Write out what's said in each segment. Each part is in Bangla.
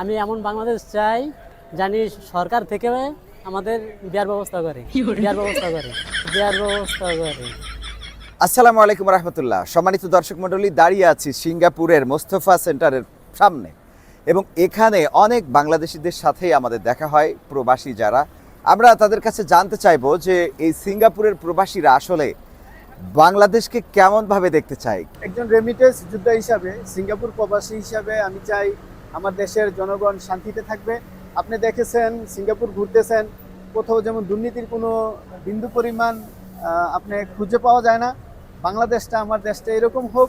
আমি এমন বাংলাদেশ চাই জানি সরকার থেকে আমাদের বিয়ার ব্যবস্থা করে। বিয়ার ব্যবস্থা করে। বিয়ার ব্যবস্থা করে। আসসালামু আলাইকুম রহমতুল্লাহ। সম্মানিত দর্শক মণ্ডলী দাঁড়িয়ে আছি সিঙ্গাপুরের মোস্তফা সেন্টারের সামনে। এবং এখানে অনেক বাংলাদেশিদের সাথেই আমাদের দেখা হয় প্রবাসী যারা। আমরা তাদের কাছে জানতে চাইব যে এই সিঙ্গাপুরের প্রবাসীরা আসলে বাংলাদেশকে কেমনভাবে দেখতে চায়? একজন রেমিটেন্স যোদ্ধা হিসাবে সিঙ্গাপুর প্রবাসী হিসাবে আমি চাই আমার দেশের জনগণ শান্তিতে থাকবে। আপনি দেখেছেন সিঙ্গাপুর ঘুরতেছেন কোথাও যেমন দুর্নীতির কোনো বিন্দু পরিমাণ আপনি খুঁজে পাওয়া যায় না। বাংলাদেশটা আমার দেশটা এরকম হোক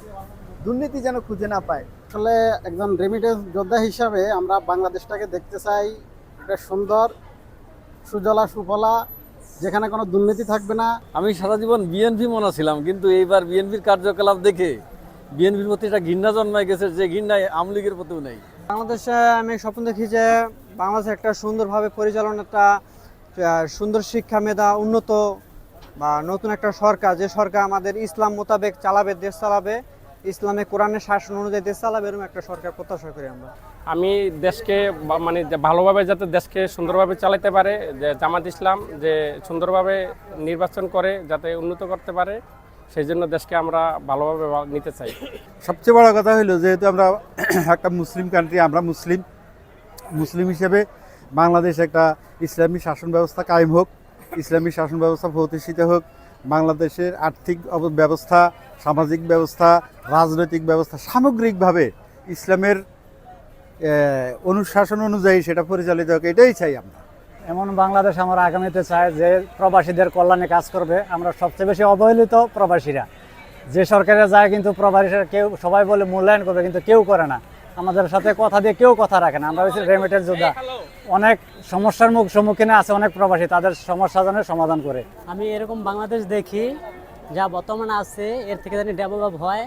দুর্নীতি যেন খুঁজে না পায়। আসলে একজন রেমিটেন্স যোদ্ধা হিসাবে আমরা বাংলাদেশটাকে দেখতে চাই। একটা সুন্দর সুজলা সুফলা যেখানে কোনো দুর্নীতি থাকবে না। আমি সারা জীবন বিএনপি মনে ছিলাম কিন্তু এইবার বিএনপির কার্যকলাপ দেখে বিএনপির প্রতি একটা ঘৃণা জন্মায় গেছে যে ঘৃণায় আওয়ামী লীগের প্রতিও নেই। বাংলাদেশে আমি স্বপ্ন দেখি যে বাংলাদেশে একটা সুন্দরভাবে পরিচালনাটা সুন্দর শিক্ষা মেধা উন্নত বা নতুন একটা সরকার, যে সরকার আমাদের ইসলাম মোতাবেক চালাবে, দেশ চালাবে, ইসলামে কোরআনের শাসন অনুযায়ী দেশ চালাবে, এরকম একটা সরকার প্রত্যাশা করি আমরা। আমি দেশকে মানে ভালোভাবে যাতে দেশকে সুন্দরভাবে চালাতে পারে, যে জামাত ইসলাম যে সুন্দরভাবে নির্বাচন করে, যাতে উন্নত করতে পারে সেই জন্য দেশকে আমরা ভালোভাবে নিতে চাই। সবচেয়ে বড় কথা হলো যেহেতু আমরা একটা মুসলিম কান্ট্রি আমরা মুসলিম। মুসলিম হিসেবে বাংলাদেশ একটা ইসলামী শাসন ব্যবস্থা কায়েম হোক, ইসলামী শাসন ব্যবস্থা প্রতিষ্ঠিত হোক, বাংলাদেশের আর্থিক ব্যবস্থা, সামাজিক ব্যবস্থা, রাজনৈতিক ব্যবস্থা সামগ্রিকভাবে ইসলামের অনুশাসন অনুযায়ী সেটা পরিচালিত হোক, এটাই চাই আমরা। এমন বাংলাদেশ আমরা আগামীতে চাই যে প্রবাসীদের কল্যাণে কাজ করবে। আমরা সবচেয়ে বেশি অবহেলিত প্রবাসীরা। যে সরকারে যায় কিন্তু প্রবাসীরা কেউ সবাই বলে মূল্যায়ন করবে কিন্তু কেউ করে না। আমাদের সাথে কথা দিয়ে কেউ কথা রাখে না। আমরা হচ্ছে রেমিটেন্স যোদ্ধা। অনেক সমস্যার মুখ সম্মুখীনে আছে অনেক প্রবাসী তাদের সমস্যা যেন সমাধান করে। আমি এরকম বাংলাদেশ দেখি যা বর্তমানে আছে এর থেকে জানি ডেভেলপ হয়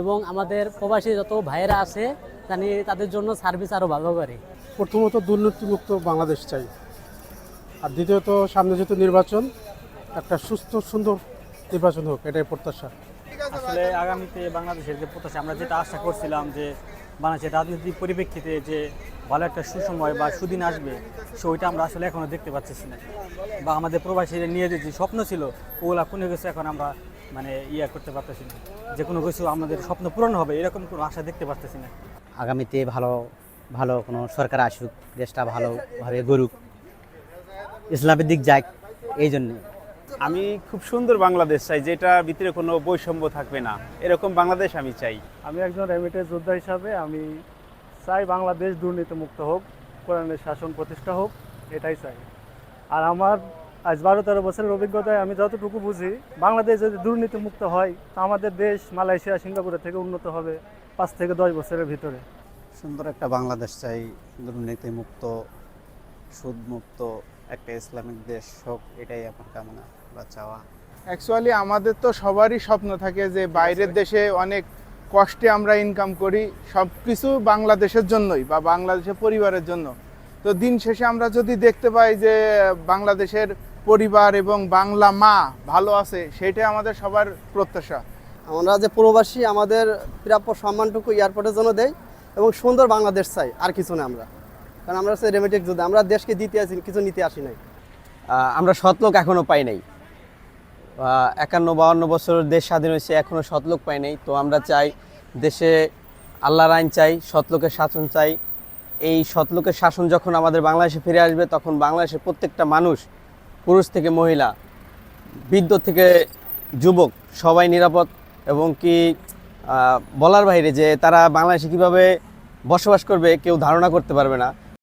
এবং আমাদের প্রবাসী যত ভাইয়েরা আছে জানি তাদের জন্য সার্ভিস আরও ভালো করে। প্রথমত দুর্নীতিমুক্ত বাংলাদেশ চাই। আর দ্বিতীয়ত সামনে যেহেতু নির্বাচন একটা সুস্থ সুন্দর নির্বাচন হোক এটাই প্রত্যাশা। আসলে আগামীতে বাংলাদেশের যে প্রত্যাশা আমরা যেটা আশা করছিলাম যে বাংলাদেশের রাজনৈতিক পরিপ্রেক্ষিতে যে ভালো একটা সুসময় বা সুদিন আসবে সেটা আমরা আসলে এখনও দেখতে পাচ্ছি না। বা আমাদের প্রবাসীদের নিয়ে যে স্বপ্ন ছিল ওগুলা কোনো কিছু এখন আমরা মানে ইয়া করতে পারতেছি না। যে কোনো কিছু আমাদের স্বপ্ন পূরণ হবে এরকম কোনো আশা দেখতে পারতেছি না। আগামীতে ভালো ভালো কোনো সরকার আসুক দেশটা ভালোভাবে গড়ুক। ইসলামের দিক যাক এই জন্যে। আমি খুব সুন্দর বাংলাদেশ চাই যেটার ভিতরে কোনো বৈষম্য থাকবে না। এরকম বাংলাদেশ আমি চাই। আমি একজন রেমিটেন্স যোদ্ধা হিসাবে আমি চাই বাংলাদেশ দুর্নীতিমুক্ত হোক কোরআনের শাসন প্রতিষ্ঠা হোক এটাই চাই। আর আমার আজ বারো তেরো বছরের অভিজ্ঞতায় আমি যতটুকু বুঝি বাংলাদেশ যদি দুর্নীতিমুক্ত হয় তা আমাদের দেশ মালয়েশিয়া সিঙ্গাপুরের থেকে উন্নত হবে পাঁচ থেকে দশ বছরের ভিতরে। সুন্দর একটা বাংলাদেশ চাই দুর্নীতি মুক্ত সুদ মুক্ত একটা ইসলামিক দেশ হোক এটাই আমার কামনা বা চাওয়া। অ্যাকচুয়ালি আমাদের তো সবারই স্বপ্ন থাকে যে বাইরের দেশে অনেক কষ্টে আমরা ইনকাম করি সব কিছু বাংলাদেশের জন্যই বা বাংলাদেশের পরিবারের জন্য। তো দিন শেষে আমরা যদি দেখতে পাই যে বাংলাদেশের পরিবার এবং বাংলা মা ভালো আছে সেটাই আমাদের সবার প্রত্যাশা। আমরা যে প্রবাসী আমাদের প্রাপ্য সম্মানটুকু এয়ারপোর্টের জন্য দেয় এবং সুন্দর বাংলাদেশ চাই আর কিছু না আমরা। কারণ আমরা হচ্ছে রেমিটেক যোদ্ধা, আমরা দেশকে দিতে আসি কিছু নিতে আসি নাই। আমরা সৎলোক এখনও পাই নাই। একান্ন বাউন্ন বছর দেশ স্বাধীন হয়েছে এখনও সৎলোক পাই নাই। তো আমরা চাই দেশে আল্লাহর আইন চাই সৎলোকের শাসন চাই। এই সৎলোকের শাসন যখন আমাদের বাংলাদেশে ফিরে আসবে, তখন বাংলাদেশের প্রত্যেকটা মানুষ, পুরুষ থেকে মহিলা, বৃদ্ধ থেকে যুবক, সবাই নিরাপদ এবং কি বলার বাইরে যে তারা বাংলাদেশে কীভাবে বসবাস করবে, কেউ ধারণা করতে পারবে না।